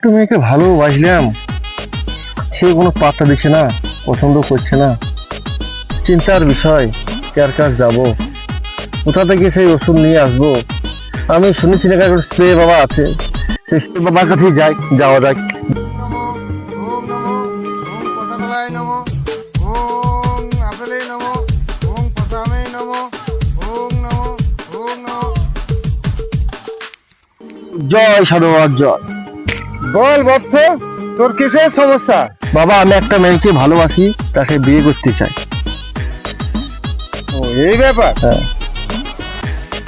একটা মেয়েকে ভালোবাসলাম। সে কোনো পাত্তা দিচ্ছে না, পছন্দ করছে না। চিন্তার বিষয়, কার কার যাব? কোথা থেকে সেই ওষুধ নিয়ে আসব? আমি শুনেছি না একটা স্প্রে বাবা আছে। সেই স্প্রে বাবার কাছেই যাই, যাওয়া যাক। জয় সাধু বাবার জয়। বল বৎস তোর কিসের সমস্যা? বাবা আমি একটা মেয়েকে ভালোবাসি তাকে বিয়ে করতে চাই। ও এই ব্যাপার? হ্যাঁ।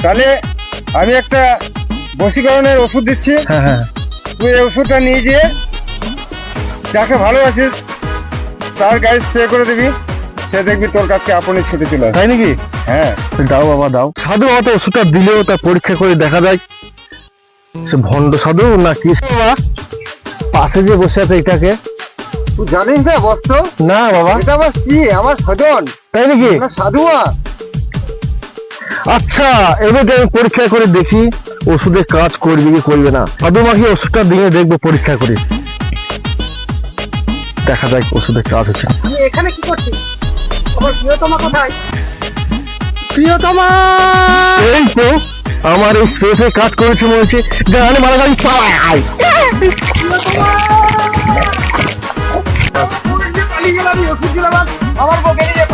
তাহলে আমি একটা বশীকরণের ওষুধ দিচ্ছি। হ্যাঁ হ্যাঁ। তুই এই ওষুধটা নিয়ে গিয়ে যাকে ভালোবাসিস তার গায়ে স্প্রে করে দিবি সে দেখবি তোর কাছে আপনি ছুটে চলে তাই নাকি? হ্যাঁ। দাও বাবা দাও। সাধু বাবা তো ওষুধটা দিলেও তা পরীক্ষা করে দেখা যায়। সে ভণ্ড সাধু না কি? বাবা পাশে যে বসে আছে এটাকে। তুই জানিস না বস্ত? না বাবা। এটা আমার কি আমার স্বজন। তাই নাকি? সাধুয়া। আচ্ছা এবার আমি পরীক্ষা করে দেখি ওষুধে কাজ করবে কি করবে না। সাধু মাকে ওষুধটা দিয়ে দেখব পরীক্ষা করে? দেখা যাক ওষুধের কাজ হচ্ছে। এখানে কি করছিস আমার প্রিয়তমা কোথায়? প্রিয়তমা! এই আমার এই স্পেসে কাজ করেছে মনে হচ্ছে। গান মারা গাড়ি পালাই পালিয়ে গেলাম ওষুধ দিলাম আমার নিয়ে